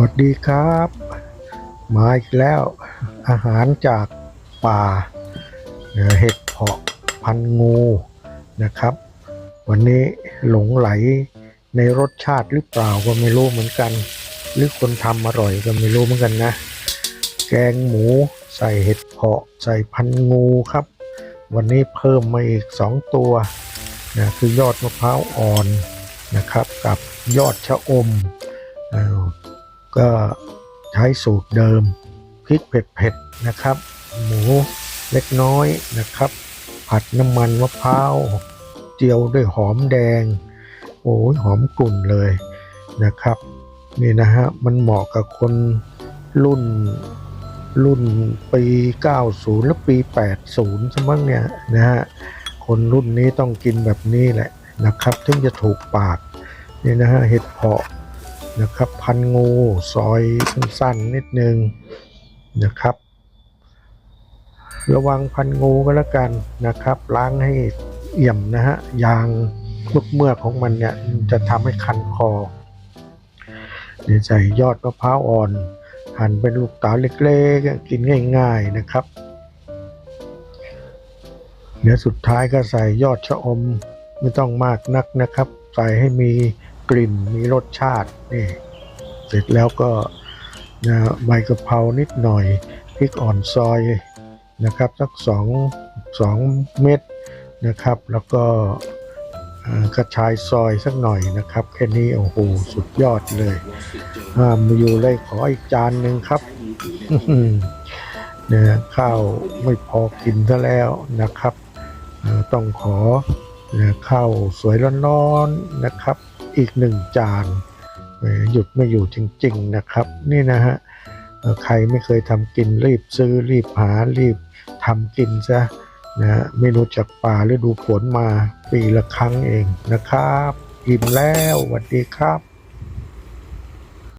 วัสดีครับ มาอีกแล้วอาหารจากป่าเอ่อเห็ดเพาะพันงูนะครับ วันนี้หลงไหลในรสชาติหรือเปล่าก็ไม่รู้เหมือนกัน หรือคนทำอร่อยก็ไม่รู้เหมือนกันนะ แกงหมูใส่เห็ดเพาะใส่พันงูครับ วันนี้เพิ่มมาอีกสองตัวนะคือยอดมะพร้าวอ่อนนะครับ กับยอดชะอม ก็ใช้สูตรเดิมพริกเผ็ดๆนะครับ หมูเล็กน้อยนะครับ ผัดน้ำมันมะพร้าวเจียวด้วยหอมแดงโอ้ยหอมกลุ่นเลยนะครับนี่นะฮะมันเหมาะกับคนรุ่นรุ่นปี 90 และปี 80 ใช่มั้งเนี่ยนะฮะคนรุ่นนี้ต้องกินแบบนี้แหละนะครับ ถึงจะถูกปากนี่นะฮะเห็ดเพาะ นะครับ พันงูซอยสั้นๆนิดนึงนะครับ ระวังพันงูก็แล้วกันนะครับ ล้างให้เอี่ยมนะฮะยางมุกเมื่อของมันเนี่ยจะทำให้คันคอ เดี๋ยวใส่ยอดมะพร้าวอ่อน หั่นเป็นลูกเต๋าเล็กๆ กินง่าย ๆนะครับ เดี๋ยวสุดท้ายก็ใส่ยอดชะอมไม่ต้องมากนักนะครับ ใส่ให้มี กลิ่นมีรสชาตินี่เสร็จแล้วก็นะใบกะเพรานิดหน่อยพริกอ่อนซอยนะครับสักสองสองเม็ดนะครับ แล้วก็กระชายซอยสักหน่อยนะครับ แค่นี้โอ้โหสุดยอดเลยอ่ามาอยู่เลยขออีกจานหนึ่งครับเนี่ยข้าวไม่พอกินซะแล้วนะครับต้องขอเนี่ยข้าวสวยร้อนๆนะครับ อีกหนึ่งจานหยุดไม่อยู่จริง ๆนะครับ นี่นะฮะใครไม่เคยทำกินรีบซื้อรีบหารีบทำกินซะนะฮะเมนูจากป่าฤดูฝนมาปีละครั้งเองนะครับ อิ่มแล้วสวัสดีครับ